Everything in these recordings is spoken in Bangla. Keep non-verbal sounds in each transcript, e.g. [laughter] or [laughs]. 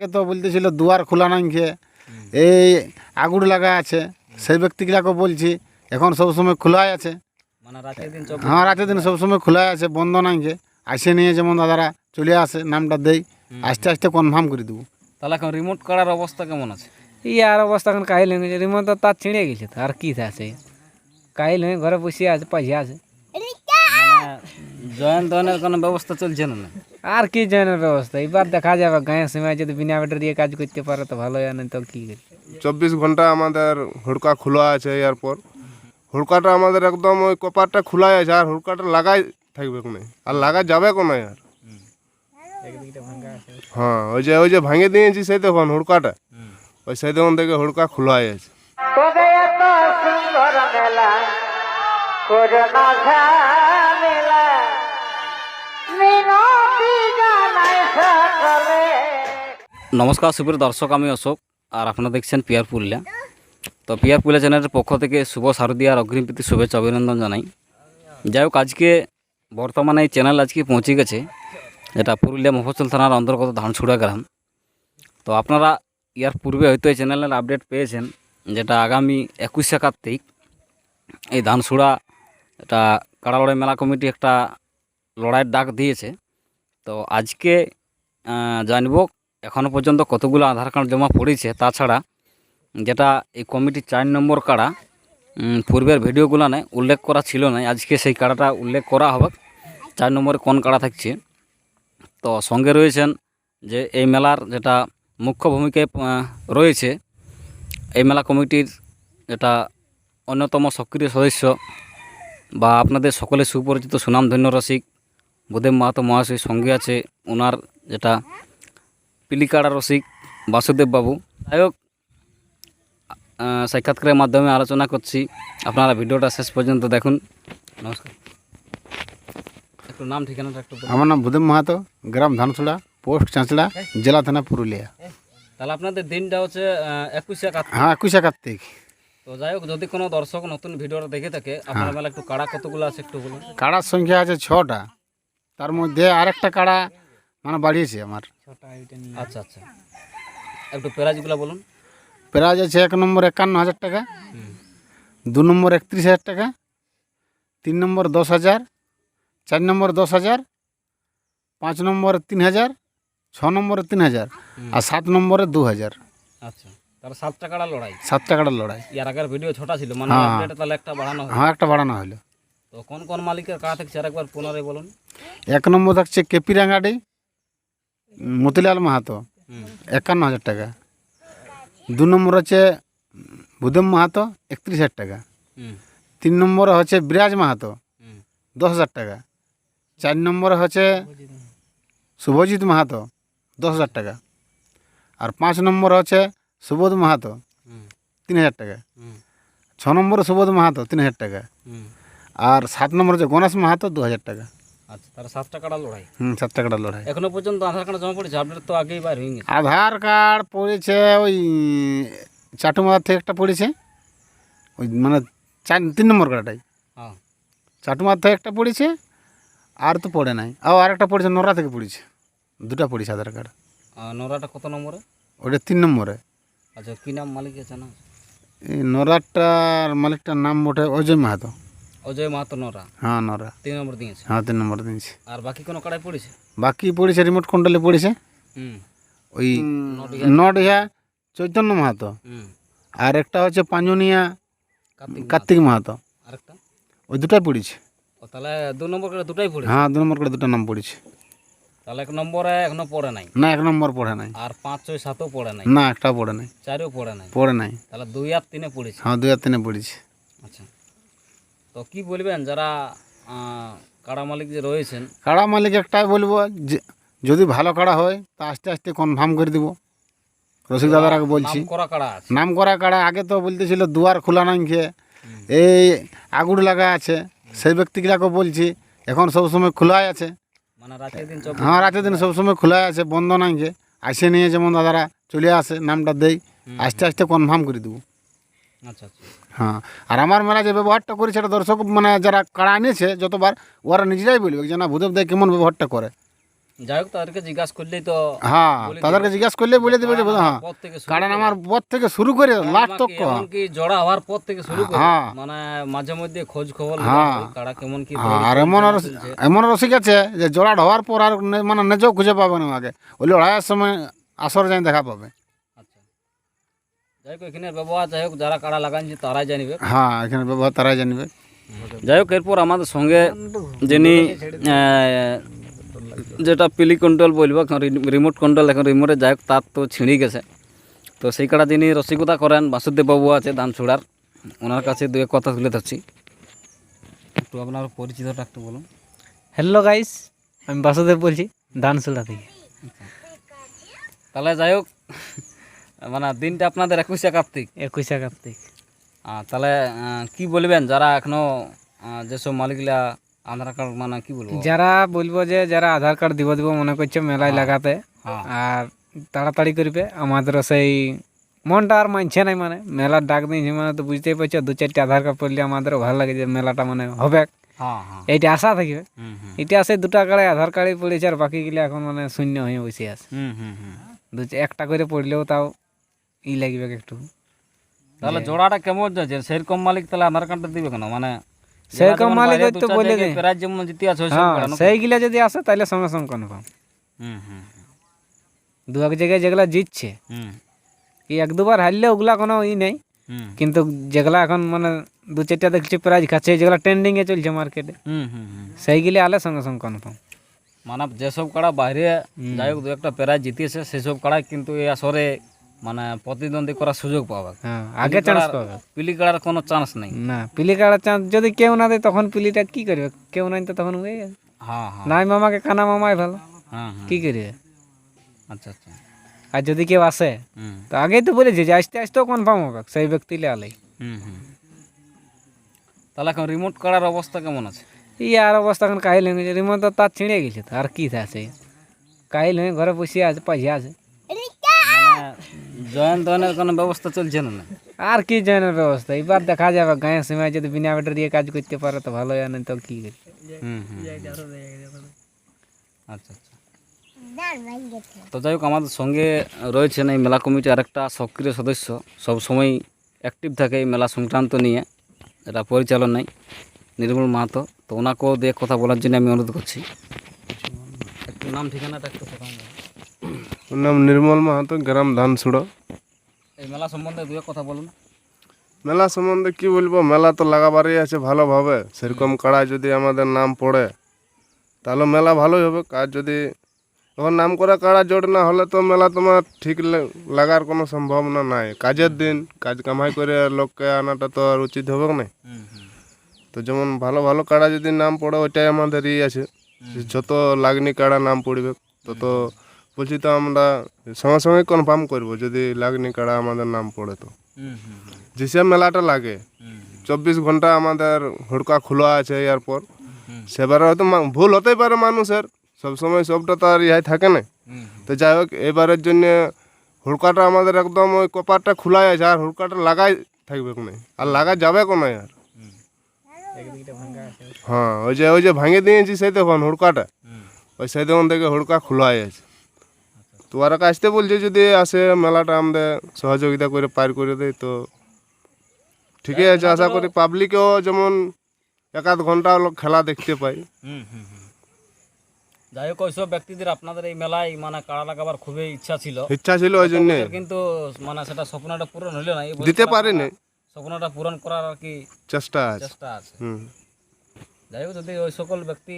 আগে তো বলতেছিল দুয়ার খোলা নাই খেয়ে এই আগুড় লাগা আছে। সেই ব্যক্তিগুলাকে বলছি এখন সবসময় খোলাই আছে। মানে রাতের দিন চব্বিশ হ্যাঁ রাতের দিন সবসময় খোলাই আছে বন্ধ নাই খেয়ে আসে নিয়ে যেমন দাদারা চলে আসে নামটা দেই। আস্তে আস্তে কনফার্ম করে দেবো। তাহলে এখন রিমোট করার অবস্থা কেমন আছে? ই আর অবস্থা এখন কাহিল হয়ে গেছে। রিমোট তো তার ছিঁড়ে গেছে আর কি আছে? কাহিল হয়ে ঘরে বসে আছে পয়সা আছে। জয়েন কোনো ব্যবস্থা চলছে না আর কি জয়েনের ব্যবস্থা? এবার দেখা যাবে গাঁয়ের সময় যদি বিনা ব্যাটারি দিয়ে কাজ করতে পারে তো ভালো হয় না তো কি চব্বিশ ঘণ্টা আমাদের হুড়কা খোলা আছে এরপর হুড়কাটা আমাদের একদম ওই কপারটা খোলাই আছে আর হুড়কাটা লাগাই থাকবে কোনো? আর লাগা যাবে কোনো আর? হ্যাঁ ওই যে ওই যে ভাঙে দিয়েছি সেই তখন হুড়কাটা। ওই সেই তখন থেকে হুড়কা খোলাই আছে। নমস্কার, সুপ্রিয় দর্শক, আমি অশোক, আর আপনারা দেখছেন পিয়ার পুরুলিয়া। তো পিয়ার পুরুলিয়া চ্যানেলের পক্ষ থেকে শুভ শারদীয়ার অগ্রিমপ্রীতি শুভেচ্ছা, অভিনন্দন জানাই। যাই হোক, আজকে বর্তমানে এই চ্যানেল আজকে পৌঁছে গেছে, এটা পুরুলিয়া মফস্বল থানার অন্তর্গত ধানছুড়া গ্রাম। তো আপনারা ইয়ার পূর্বে হয়তো এই চ্যানেলের আপডেট পেয়েছেন, যেটা আগামী একুশে কার্তিক এই ধানছুড়া, এটা কাড়ালড়াই মেলা কমিটি একটা লড়াইয়ের ডাক দিয়েছে। তো আজকে জানব এখনও পর্যন্ত কতগুলো আধার কার্ড জমা পড়েছে। তাছাড়া যেটা এই কমিটির চার নম্বর কাড়া পূর্বের ভিডিওগুলোনে উল্লেখ করা ছিল না আজকে সেই কাড়াটা উল্লেখ করা হবে, চার নম্বরে কোন কাড়া থাকছে। তো সঙ্গে রয়েছেন যে এই মেলার যেটা মুখ্য ভূমিকায় রয়েছে, এই মেলা কমিটির যেটা অন্যতম সক্রিয় সদস্য বা আপনাদের সকলে সুপরিচিত সুনামধন্য রসিক বুদেব মাহাতো মহাশয় সঙ্গে আছে ওনার যেটা পিলিকাড়া রসিক বাসুদেব বাবু। যাই হোক সাক্ষাৎকারের মাধ্যমে আলোচনা করছি। আপনারা ভিডিওটা শেষ পর্যন্ত দেখুন। নমস্কার। একটু নাম ঠিকানাটা একটু আমার নাম ভূদেব মাহাতো গ্রাম ধানছড়া পোস্ট চাঁচড়া জেলা থানা পুরুলিয়া। তাহলে আপনাদের দিনটা হচ্ছে একুশে কার্তিক। হ্যাঁ একুশে কার্তিক। তো যাই হোক যদি কোনো দর্শক নতুন ভিডিওটা দেখে থাকে আপনার মেলা একটু কাড়া কতগুলো আছে একটু বলুন। কাড়ার সংখ্যা আছে ছটা। তার মধ্যে আরেকটা কাড়া মানে বাড়িয়েছে আমার। আচ্ছা আচ্ছা। একটু প্রাইজগুলো বলুন। প্রাইজ আছে এক নম্বর একান্ন হাজার টাকা দু নম্বর একত্রিশ হাজার টাকা তিন নম্বর দশ হাজার চার নম্বর দশ হাজার পাঁচ নম্বরে তিন হাজার ছ নম্বরে তিন হাজার আর সাত নম্বরে দু হাজার। আচ্ছা তাহলে সাতটা কাড়া লড়াই। সাত টাকার লড়াই। ইয়ার আগের ভিডিও ছোটা ছিল মানে হ্যাঁ। তাহলে একটা বাড়ানো হ্যাঁ একটা বাড়ানো হলো। তো কোন কোন মালিকের কাড়া থাকছে আরেকবার পুনরায় বলুন? এক নম্বর থাকছে কেপি রাঙ্গাডি মতিলাল মাহাতো একান্ন হাজার টাকা। দু নম্বর হচ্ছে ভুদেম মাহাতো একত্রিশ হাজার টাকা। তিন নম্বরে হচ্ছে বিরাজ মাহাতো দশ হাজার টাকা। চার নম্বরে হচ্ছে শুভজিৎ মাহাতো দশ হাজার টাকা। আর পাঁচ নম্বর হচ্ছে সুবোধ মাহাতো তিন হাজার টাকা। ছ নম্বরে সুবোধ মাহাতো তিন হাজার টাকা। আর সাত নম্বর হচ্ছে গণেশ মাহাতো দু হাজার টাকা। আচ্ছা কাড়া লড়াই। হুম সাত টাকাটা লড়াই। এখনও পর্যন্ত আধার কার্ড জমা পড়েছে? আপডেট তো আগেই বার হয়ে গেছে। আধার কার্ড পড়েছে ওই চাটুমাদার থেকে একটা পড়েছে। ওই মানে চার তিন নম্বর কার্ডটাই হ্যাঁ। চাটুমার থেকে একটা পড়েছে আর তো পড়ে নাই। আর আরেকটা পড়েছে নোরা থেকে পড়েছে। দুটা পড়েছে আধার কার্ড। নোরাটা কত নম্বরে? ওটা তিন নম্বরে। আচ্ছা কী নাম মালিক আছে? না এই নোরাটার মালিকটার নাম ওঠে অজয় মাহাতো। অজয় মাহাতো নোরা। হ্যাঁ নোরা। তিন নম্বর দিয়েছে হ্যাঁ তিন নম্বর দিয়েছে আর বাকি কোনো কাড়াই পড়েছে? বাকি পড়েছে রিমোট কন্ট্রোলে পড়েছে। হুম। ওই নডিহা চৈতন্য মাহাতো। আর একটা হচ্ছে পাঞ্জনিয়া কার্তিক কার্তিক মাহাতো। আরেকটা? ওই দুটাই পড়েছে। ও তাহলে দু নম্বর কাড়া দুটাই পড়েছে? হ্যাঁ দু নম্বর করে দুটো নাম পড়েছে। তাহলে এক নম্বরে এখনও পড়ে নাই? না এক নম্বর পড়ে নাই। আর পাঁচ ছয় সাতও পড়ে নাই? না একটা পড়ে নাই। চারেও পড়ে নাই? পড়ে নাই। তাহলে দুই আর তিনে পড়েছে। হ্যাঁ দুই আর তিনে পড়েছে। আচ্ছা। তো কি বলবেন যারা কাড়া মালিক যে রয়েছেন? কাড়া মালিক একটাই বলব যে যদি ভালো কাড়া হয় তা আস্তে আস্তে কনফার্ম করে দিব। রসিক দাদার আগে বলছি। নাম করা কাড়া আগে তো বলতেছিল দুয়ার খোলা নাই খেয়ে এই আগুড় লাগা আছে। সেই ব্যক্তিগুলাকে বলছি এখন সবসময় খোলাই আছে। মানে হ্যাঁ রাতের দিন সবসময় খোলাই আছে বন্ধ নাই খেয়ে আসে নিয়ে যেমন দাদারা চলে আসে নামটা দেই। আস্তে আস্তে কনফার্ম করে দেবো। হ্যাঁ আর আমার মেলা যে ব্যবহারটা করেছে সেটা দর্শক মানে যারা কাড়া আনিয়েছে যতবার ওরা নিজেরাই বলবে যে না ভূদেব দাই কেমন ব্যবহারটা করে। যাই হোক তাদেরকে জিজ্ঞাসা করলেই তো হ্যাঁ তাদেরকে জিজ্ঞাসা করলে বলে দেবে যে হ্যাঁ কারণ আমার পর থেকে শুরু করে লাস্ট তক। এমনকি জড়া হওয়ার পর থেকে শুরু করে। হ্যাঁ। মানে মাঝে মধ্যে খোঁজ খবর হ্যাঁ। কাড়া কেমন কি আর এমন এমন রসিক আছে যে জোড়াট হওয়ার পর আর মানে নিজেও খুঁজে পাবে না আগে। ওই লড়াইয়ের সময় আসর যাই দেখা পাবে আচ্ছা যাই হোক এখানে ব্যবহার যাই হোক যারা কাড়া লাগানছে তারাই জানিবে হ্যাঁ এখানে ব্যবহার তারাই জানবে যাই হোক এরপর আমাদের সঙ্গে যিনি আহ, যেটা পিলি কন্ট্রোল বলব এখন রিমোট কন্ট্রোল এখন রিমোটে যাই হোক তার তো ছিঁড়ে গেছে তো সেই কাটা যিনি রসিকতা করেন বাসুদেব বাবু আছে ধানছুড়ার ওনার কাছে দু এক কথা তুলে ধরছি একটু আপনার পরিচিতটা একটু বলুন হ্যালো গাইস আমি বাসুদেব বলছি ধানসুলা থেকে। তাহলে যাই হোক মানে দিনটা আপনাদের একুশে কার্তিক? একুশে কার্তিক। তাহলে কি বলবেন যারা এখনও যেসব মালিকরা আধার কার্ড মানে কি বলব? যারা বলব যে যারা আধার কার্ড দিব দিব মনে করছে মেলায় লাগাতে হ্যাঁ। আর তাড়াতাড়ি করবে। আমাদেরও সেই মনটা আর মানছে নাই মানে। মেলার ডাক দিয়েছে মানে তো বুঝতেই পারছ দু চারটে আধার কার্ড পড়লে আমাদেরও ভালো লাগে যে মেলাটা মানে হবে। হ্যাঁ হ্যাঁ। এইটা আশা থাকবে এটা আছে দুটা কাড়ে আধার কার্ডে পড়েছে আর বাকিগুলো এখন মানে শূন্য হয়ে বসে আছে। দু একটা করে পড়লেও তাও ই লাগবে একটু তাহলে জোড়াটা কেমন যাচ্ছে সেরকম মালিক তাহলে আধার কার্ডটা দিবে কেন মানে সেরকম মালিক হয়তো বলে দেয় প্রাইজ যেমন জিতে আছে ওই সব হ্যাঁ কাড়া নাকি? সেইগুলা যদি আসে তাহলে সঙ্গে সঙ্গে কনফার্ম হুম হুম দু এক জায়গায় যেগুলা জিতছে হুম এই এক দুবার হারলে ওগুলা কোনো ই নেই হুম কিন্তু যেগুলা এখন মানে দু চারটা দেখছি প্রাইজ খাচ্ছে যেগুলা ট্রেন্ডিংয়ে চলছে মার্কেটে হুম হুম হুম সেইগুলি আলে সঙ্গে সঙ্গে কনফার্ম মানে যেসব কাড়া বাইরে যাই হোক দু একটা প্রাইজ জিতিয়েছে সেসব কাড়াই কিন্তু এই আসরে মানে প্রতিদ্বন্দ্বী করার সুযোগ পাবে। হ্যাঁ আগে চান্স পাবে। পিলি কাড়ার কোনো চান্স নেই। না পিলি কাড়ার চান্স যদি কেউ না দেয় তখন পিলিটা কি করবে? কেউ নাই তো তখন হয়ে যাবে হ্যাঁ হ্যাঁ। নাই মামাকে কানা মামাই ভালো। হ্যাঁ হ্যাঁ। কি করবে? আচ্ছা আচ্ছা। আর যদি কেউ আসে হুম। তো আগেই তো বলেছি যে আসতে আসতেও কনফার্ম হবে সেই ব্যক্তিলে আলাই। হুম হুম। তাহলে এখন রিমোট কাড়ার অবস্থা কেমন আছে? এই আর অবস্থা এখন কাহিল হয়ে গেছে রিমোট তো তার ছিঁড়ে গেছে আর কি আছে? কাহিল হয়ে ঘরে বসে আছে পয়সা আছে। জয়েন দয়নের কোনো ব্যবস্থা চলছে না আর কি জয়েনের ব্যবস্থা? এবার দেখা যাবে গায়ের সময় যদি বিনা ব্যাটারি দিয়ে কাজ করতে পারে তো ভালো হয় না তো কি করি হুম হুম আচ্ছা আচ্ছা। তো যাই হোক আমাদের সঙ্গে রয়েছেন এই মেলা কমিটির আরেকটা সক্রিয় সদস্য। সব সময় অ্যাক্টিভ থাকে এই মেলা সংক্রান্ত নিয়ে এটা পরিচালনায় নির্মল মাহাতো। তো ওনাকেও দিয়ে কথা বলার জন্য আমি অনুরোধ করছি। একটু নাম ঠিকানাটা একটু কথা ওর নাম নির্মল মাহাতো গ্রাম ধানসুড়ো। এই মেলা সম্বন্ধে দু কথা বলুন। মেলা সম্বন্ধে কি বলব? মেলা তো লাগাবারই আছে ভালোভাবে। সেরকম কাড়া যদি আমাদের নাম পড়ে তাহলে মেলা ভালোই হবে। আর যদি এখন নাম করা কাড়া জোট না হলে তো মেলা তোমার ঠিক লাগার কোনো সম্ভাবনা নাই। কাজের দিন কাজ কামাই করে লোককে আনাটা তো আর উচিত হবে না। তো যেমন ভালো ভালো কাড়া যদি নাম পড়ে ওইটাই আমাদের ই আছে। যত লাগনি কাড়া নাম পড়বে তত বলছি তো আমরা সঙ্গে সঙ্গে কনফার্ম করব যদি লাগনি কাড়া আমাদের নাম পড়ে তো। যেসব মেলাটা লাগে। চব্বিশ ঘণ্টা আমাদের হুড়কা খোলা আছে এরপর সেবারে হয়তো ভুল হতেই পারে মানুষের। সবসময় সবটা তো আর ইহাই থাকে না। তো যাই হোক এবারের জন্য হুড়কাটা আমাদের একদম ওই কপারটা খোলাই আছে আর হুড়কাটা লাগাই থাকবে কোনে? আর লাগা যাবে কোনে আর? হ্যাঁ ওই যে ওই যে ভাঙে দিয়েছি সেই দেখুন হুড়কাটা? ওই সেই দেখুন থেকে হুড়কা খোলাই আছে। তো ওরা আসতে বলছে যদি আসে মেলাটা আমাদের সহযোগিতা করে পার করে দেয় তো ঠিকই আছে আশা করি পাবলিকেও যেমন এক আধ ঘণ্টা খেলা দেখতে পাই। হুম হুম হুম। যাই হোক ওইসব ব্যক্তিদের আপনাদের এই মেলায় মানে কাড়া লাগাবার খুবই ইচ্ছা ছিল। ইচ্ছা ছিল ওই জন্যে। কিন্তু মানে সেটা স্বপ্নটা পূরণ হলো না দিতে পারিনি। স্বপ্নটা পূরণ করার আর কি চেষ্টা আছে। চেষ্টা আছে। হুম। যাই হোক যদি ওই সকল ব্যক্তি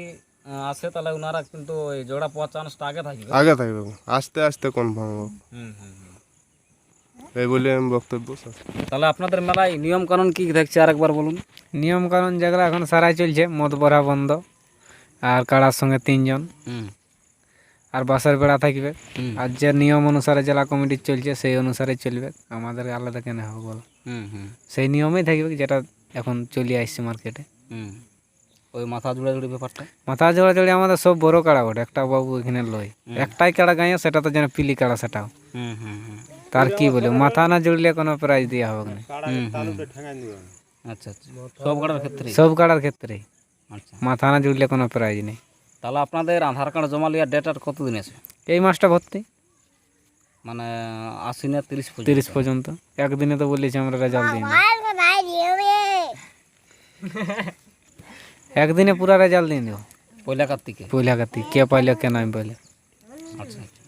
আসে তাহলে ওনারা কিন্তু ওই জোড়া পাওয়ার চান্সটা আগে থাকবে। আগে থাকবে আস্তে আস্তে কনফার্ম হবে। হুম। এই বলে আমি বক্তব্য তাহলে আপনাদের মেলায় নিয়ম কানুন কি থাকছে আরেকবার বলুন। নিয়ম কানুন যেগুলো এখন সারাই চলছে মদ ভরা বন্ধ আর কাড়ার সঙ্গে তিনজন। হুম। আর বাসের বেড়া থাকবে। আর যে নিয়ম অনুসারে জেলা কমিটি চলছে সেই অনুসারে চলবে। আমাদের আলাদা কেন হবে বলো? হুম হুম। সেই নিয়মেই থাকবে যেটা এখন চলে আসছে মার্কেটে হুম। ওই মাথা জুড়ে জুড়ে ব্যাপারটা? মাথা জোড়া জোড়ি আমাদের সব বড় কাড়া ওঠে একটা বাবু এখানে লয়। একটাই কাড়া গাঁয়ে সেটা তো যেন পিলি কাড়া সেটাও। হুম হুম হুম। তার কি বলে মাথা না জুড়লে কোনো প্রাইজ দেওয়া হবে না। আচ্ছা আচ্ছা। সব কাটার ক্ষেত্রে সব কাড়ার ক্ষেত্রে। আচ্ছা। মাথা না জুড়লে কোনো প্রাইজ নেই। তাহলে আপনাদের আধার কার্ড জমা লিয়ার ডেট আর কতদিন আছে? এই মাসটা ভর্তি। মানে আশি না তিরিশ তিরিশ পর্যন্ত। একদিনে তো বলেছি আমরা রেজাল্ট দিই [laughs] একদিনে পুরা রেজাল্ট দিয়ে দেবো পয়লা কার্তিকে? পয়লা কার্তিক। কে পাইলে কে নাই পাইলে। আচ্ছা আচ্ছা।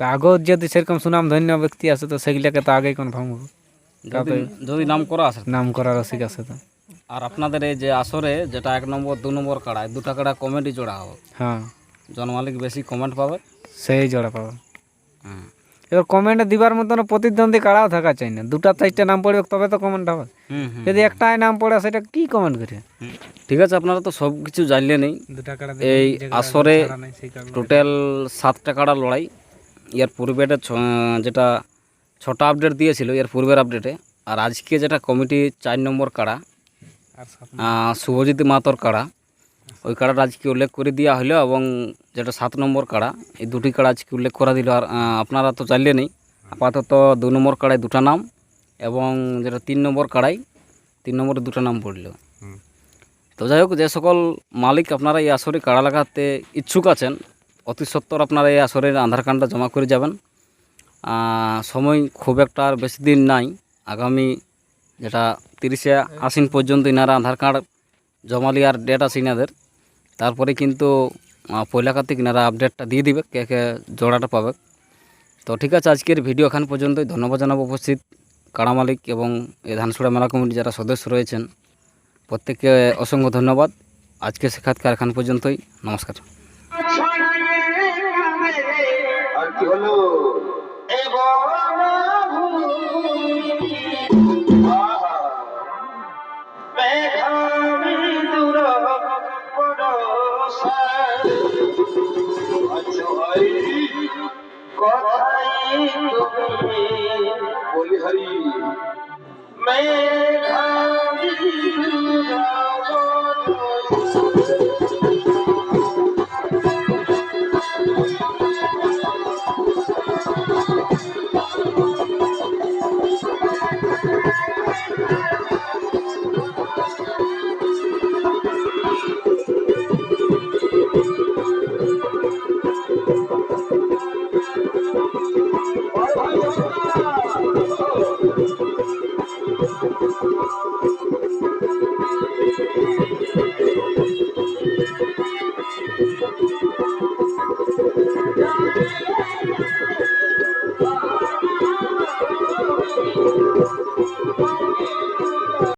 তা আগেও যদি সেরকম সুনাম ধন্য ব্যক্তি আছে তো সেগুলোকে তো আগেই কনফার্ম হবে যদি যদি নাম করা আছে। নাম করা রসিক আছে তো। আর আপনাদের এই যে আসরে যেটা এক নম্বর দু নম্বর কাড়ায় দুটা কাড়া কমেডি জোড়া হবে। হ্যাঁ। জনমালিক বেশি কমেন্ট পাবে? সেই জোড়া পাবো। হুম। এবার কমেন্ট দিবার মতন প্রতিদ্বন্দ্বী কারাও থাকা চাই না। দুটা চারটে নাম পড়বে তবে তো কমেন্ট হবে। যদি একটাই নাম পড়ে সেটা কি কমেন্ট করে? ঠিক আছে আপনারা তো সব কিছু জানলে নেই। এই আসরে টোটাল সাতটা কাড়া লড়াই। এর পূর্বেটা ছ- যেটা ছটা আপডেট দিয়েছিল এর পূর্বের আপডেটে আর আজকে যেটা কমিটি চার নম্বর কাড়া শুভজিৎ মাতর কাড়া ওই কাড়াটা আজকে উল্লেখ করে দেওয়া হলো এবং যেটা সাত নম্বর কাড়া এই দুটি কাড়া আজকে উল্লেখ করা দিল। আর আপনারা তো চাইলে নেই আপাতত দু নম্বর কাড়ায় দুটা নাম এবং যেটা তিন নম্বর কাড়াই তিন নম্বরে দুটো নাম পড়ল। তো যাই হোক যে সকল মালিক আপনারা এই আসরে কাড়া লাগাতে ইচ্ছুক আছেন অতি সত্বর আপনারা এই আসরের আধার কার্ডটা জমা করে যাবেন। সময় খুব একটা আর বেশি দিন নাই। আগামী যেটা তিরিশে আশ্বিন পর্যন্ত ইনারা আধার কার্ড জমা লিয়ার ডেট আছে ইনাদের। তারপরে কিন্তু পয়লা কার্তিক ইনারা আপডেটটা দিয়ে দিবে, কে কে জোড়াটা পাবে। তো ঠিক আছে, আজকের ভিডিও এখান পর্যন্তই। ধন্যবাদ জানাব উপস্থিত কাড়া মালিক এবং এই ধানসুড়া মেলা কমিটি যারা সদস্য রয়েছেন। প্রত্যেককে অসংখ্য ধন্যবাদ। আজকে সাক্ষাৎকার এখান পর্যন্তই। নমস্কার। আর কি হলো বলি হরি মেঘা